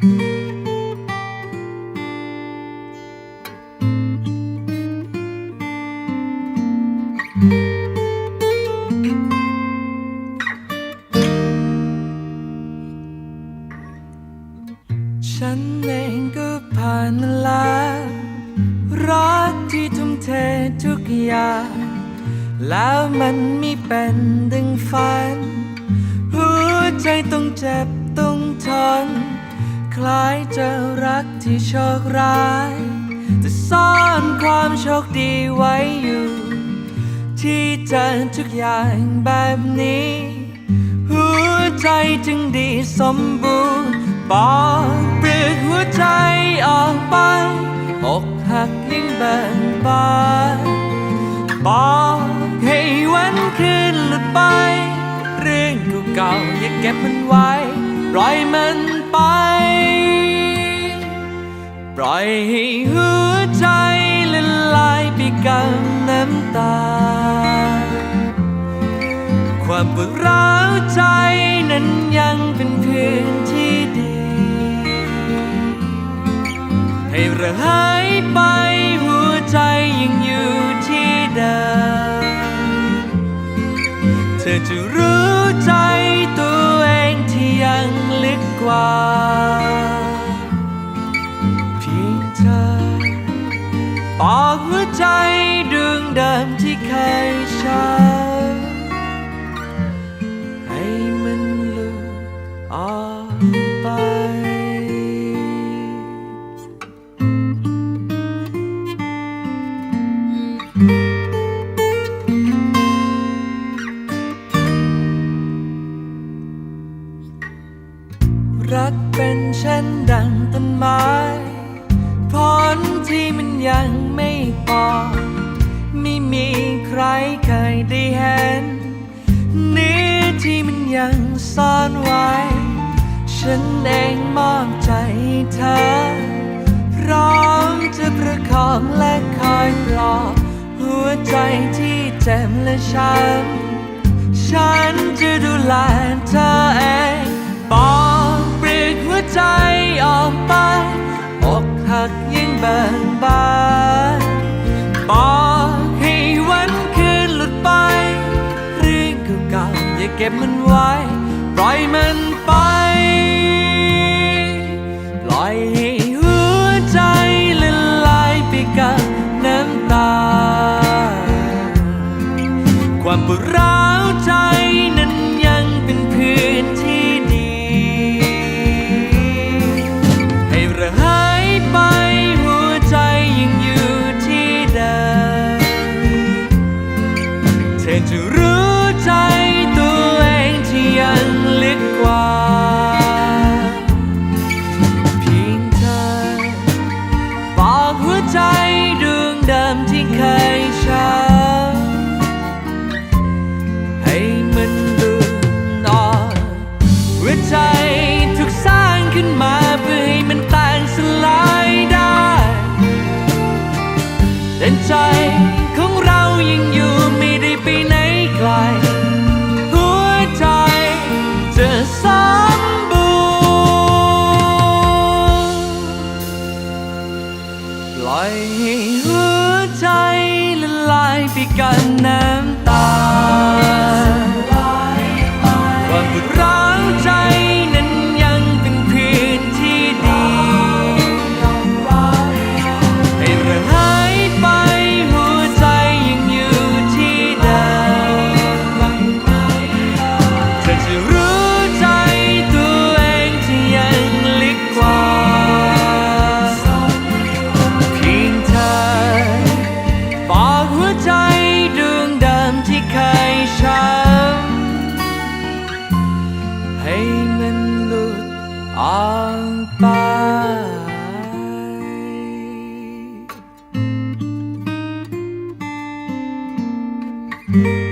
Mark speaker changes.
Speaker 1: ฉันเองก็ผ่านมาแล้วรักที่ทุ่มเททุกอย่าง แล้วมันไม่เป็นดังฝัน หัวใจต้องเจ็บต้องทน คล้ายจะรักที่โชคร้ายแต่ซ่อนความโชคดีไว้อยู่ ที่เจอทุกอย่างแบบนี้ หัวใจจึงดีสมบูรณ์ปอกเปลือกหัวใจออกไปอกหักยิ่งเบินบานบอกให้วันคืนหลุดไป เรื่องเก่าๆอย่าเก็บมันไว้ปล่อยมัน ความปวดร้าวใจนั้นยังเป็นพื้นที่ดี ให้ระหายไปหัวใจยังอยู่ที่เดิมเธอจะรู้ใจตัวเองที่ยังลึกกว่าเพียงเธอบอกหัวใจดวงเดิมที่เคยใช้ รักเป็นเช่นดังต้นไม้ผลที่มันยังไม่ปอไม่มีใครเคยได้เห็นเนื้อที่มันยังซ่อนไว้ ฉันเองมอบใจให้เธอ พร้อมจะประคองและคอยปลอบ หัวใจที่เจ็บและช้ำ เก็บมันไว้ ปล่อยมันไป ปล่อยให้หัวใจละลายไปกับน้ำตา ความปวดร้าวใจ ช้า ให้มันดูนอหัวใจถูกสร้างขึ้นมาเพื่อให้มันแตกสลายได้แต่ใจของเรายังอยู่ไม่ได้ไปไหนไกล หัวใจจะสมบูร ใจละลายไปกับน้ำ Heyman, look on you